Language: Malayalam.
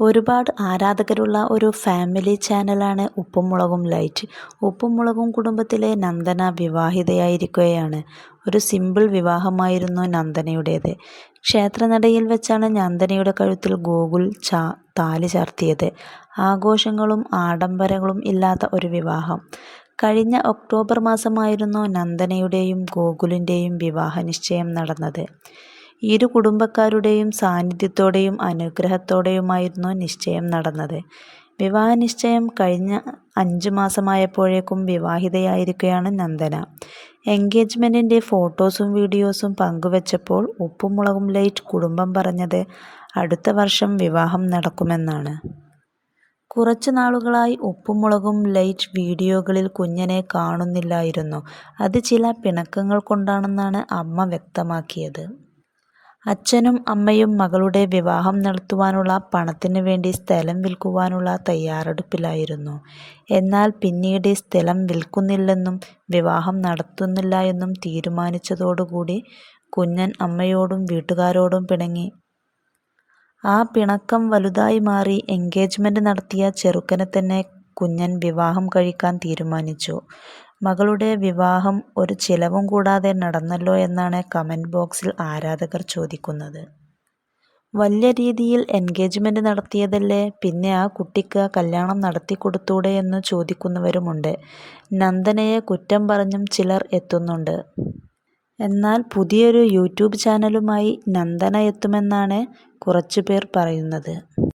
ഒരുപാട് ആരാധകരുള്ള ഒരു ഫാമിലി ചാനലാണ് ഉപ്പും മുളകും ലൈറ്റ്. ഉപ്പും മുളകും കുടുംബത്തിലെ നന്ദന വിവാഹിതയായിരിക്കുകയാണ്. ഒരു സിമ്പിൾ വിവാഹമായിരുന്നു നന്ദനയുടേത്. ക്ഷേത്രനടയിൽ വെച്ചാണ് നന്ദനയുടെ കഴുത്തിൽ ഗോകുൽ ചാ താലി ചാർത്തിയത്. ആഘോഷങ്ങളും ആഡംബരങ്ങളും ഇല്ലാത്ത ഒരു വിവാഹം. കഴിഞ്ഞ ഒക്ടോബർ മാസമായിരുന്നു നന്ദനയുടെയും ഗോകുലിന്റെയും വിവാഹ നിശ്ചയം നടന്നത്. ഇരു കുടുംബക്കാരുടെയും സാന്നിധ്യത്തോടെയും അനുഗ്രഹത്തോടെയുമായിരുന്നു നിശ്ചയം നടന്നത്. വിവാഹ നിശ്ചയം കഴിഞ്ഞ അഞ്ച് മാസമായപ്പോഴേക്കും വിവാഹിതയായിരിക്കുകയാണ് നന്ദന. എൻഗേജ്മെന്റിന്റെ ഫോട്ടോസും വീഡിയോസും പങ്കുവച്ചപ്പോൾ ഉപ്പും മുളകും ലൈറ്റ് കുടുംബം പറഞ്ഞത് അടുത്ത വർഷം വിവാഹം നടക്കുമെന്നാണ്. കുറച്ചു നാളുകളായി ഉപ്പുമുളകും ലൈറ്റ് വീഡിയോകളിൽ കുഞ്ഞനെ കാണുന്നില്ലായിരുന്നു. അത് ചില പിണക്കങ്ങൾ കൊണ്ടാണെന്നാണ് അമ്മ വ്യക്തമാക്കിയത്. അച്ഛനും അമ്മയും മകളുടെ വിവാഹം നടത്തുവാനുള്ള പണത്തിന് വേണ്ടി സ്ഥലം വിൽക്കുവാനുള്ള തയ്യാറെടുപ്പിലായിരുന്നു. എന്നാൽ പിന്നീട് സ്ഥലം വിൽക്കുന്നില്ലെന്നും വിവാഹം നടത്തുന്നില്ല എന്നും തീരുമാനിച്ചതോടുകൂടി കുഞ്ഞൻ അമ്മയോടും വീട്ടുകാരോടും പിണങ്ങി. ആ പിണക്കം വലുതായി മാറി എൻഗേജ്മെന്റ് നടത്തിയ ചെറുക്കനെ തന്നെ കുഞ്ഞൻ വിവാഹം കഴിക്കാൻ തീരുമാനിച്ചു. മകളുടെ വിവാഹം ഒരു ചിലവും കൂടാതെ നടന്നല്ലോ എന്നാണ് കമന്റ് ബോക്സിൽ ആരാധകർ ചോദിക്കുന്നത്. വലിയ രീതിയിൽ എൻഗേജ്മെന്റ് നടത്തിയതല്ലേ? പിന്നെ ആ കുട്ടിക്ക് കല്യാണം നടത്തി കൊടുത്തൂടെ എന്ന് ചോദിക്കുന്നവരുമുണ്ട്. നന്ദനയെ കുറ്റം പറഞ്ഞും ചിലർ എത്തുന്നുണ്ട്. എന്നാൽ പുതിയൊരു യൂട്യൂബ് ചാനലുമായി നന്ദന എത്തുമെന്നാണ് കുറച്ചുപേർ പറയുന്നത്.